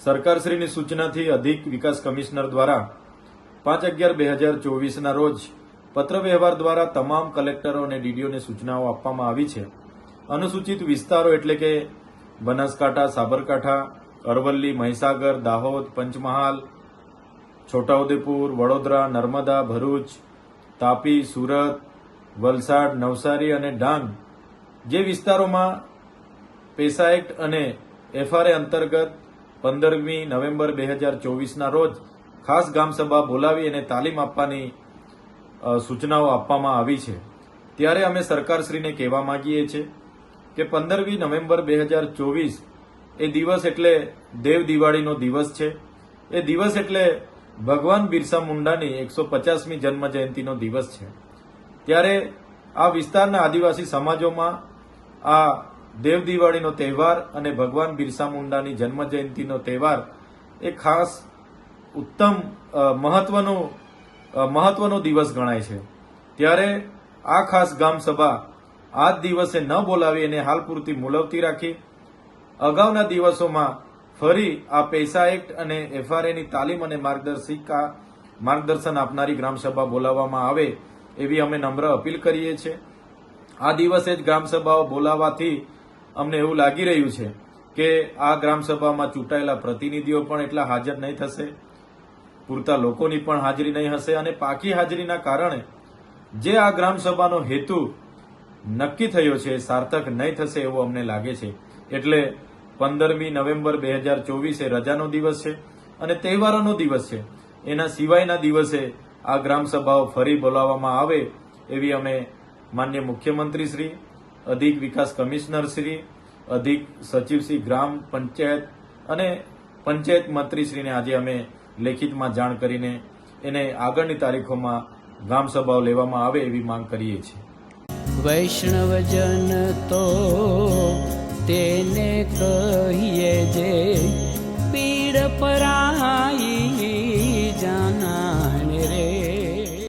સરકારશ્રીની સૂચનાથી અધિક વિકાસ કમિશનર દ્વારા પાંચ અગિયાર બે હજાર ચોવીસના રોજ પત્રવ્યવહાર દ્વારા તમામ કલેક્ટરો અને ડીડીઓને સૂચનાઓ આપવામાં આવી છે. અનુસૂચિત વિસ્તારો એટલે કે બનાસકાંઠા, સાબરકાંઠા, અરવલ્લી, મહીસાગર, દાહોદ, પંચમહાલ, છોટાઉદેપુર, વડોદરા, નર્મદા, ભરૂચ, તાપી, સુરત, વલસાડ, નવસારી અને ડાંગ જે વિસ્તારોમાં પેસા એક્ટ અને એફઆરએ અંતર્ગત પંદરમી નવેમ્બર બે હજાર ચોવીસના રોજ ખાસ ગામસભા બોલાવી અને તાલીમ આપવાની સૂચનાઓ આપવામાં આવી છે. ત્યારે અમે સરકારશ્રીને કહેવા માંગીએ છીએ કે પંદરમી નવેમ્બર બે હજાર ચોવીસ એ દિવસ એટલે દેવ દિવાળીનો દિવસ છે. એ દિવસ એટલે ભગવાન બિરસા મુંડાની એકસો પચાસમી જન્મ જયંતિનો દિવસ છે. ત્યારે આ વિસ્તારના આદિવાસી સમાજોમાં આ દેવ દિવાળીનો તહેવાર અને ભગવાન બિરસા મુંડાની જન્મ જયંતિનો તહેવાર એ ખાસ ઉત્તમ મહત્વનો મહત્વનો દિવસ ગણાય છે. ત્યારે આ ખાસ ગામ સભા આ દિવસે ન બોલાવી અને હાલ પૂરતી મુલવતી રાખી. અગાઉના દિવસોમાં ફરી આ પૈસા એક્ટ અને એફઆરએની તાલીમ અને માર્ગદર્શિકા, માર્ગદર્શન આપનારી ગ્રામસભા બોલાવવામાં આવે એવી અમે નમ્ર અપીલ કરીએ છીએ. આ દિવસે જ ગ્રામસભાઓ બોલાવવાથી અમને એવું લાગી રહ્યું છે કે આ ગ્રામસભામાં ચૂંટાયેલા પ્રતિનિધિઓ પણ એટલા હાજર નહીં થશે, પૂરતા લોકોની પણ હાજરી નહીં હશે અને પાકી હાજરીના કારણે જે આ ગ્રામસભાનો હેતુ નક્કી થયો છે, સાર્થક નહીં થશે એવું અમને લાગે છે. એટલે પંદરમી નવેમ્બર બે હજાર ચોવીસે રજાનો દિવસ છે અને તહેવારોનો દિવસ છે. એના સિવાયના દિવસે આ ગ્રામસભાઓ ફરી બોલાવવામાં આવે એવી અમે માન્ય મુખ્યમંત્રી શ્રી અધિક વિકાસ કમિશનર શ્રી, અધિક સચિવશ્રી ગ્રામ પંચાયત અને પંચાયત મંત્રીશ્રીને આજે અમે લેખિતમાં જાણ કરીને એને આગળની તારીખોમાં ગ્રામસભાઓ લેવામાં આવે એવી માંગ કરીએ છીએ. વૈષ્ણવજન તો તેને કહીએ જે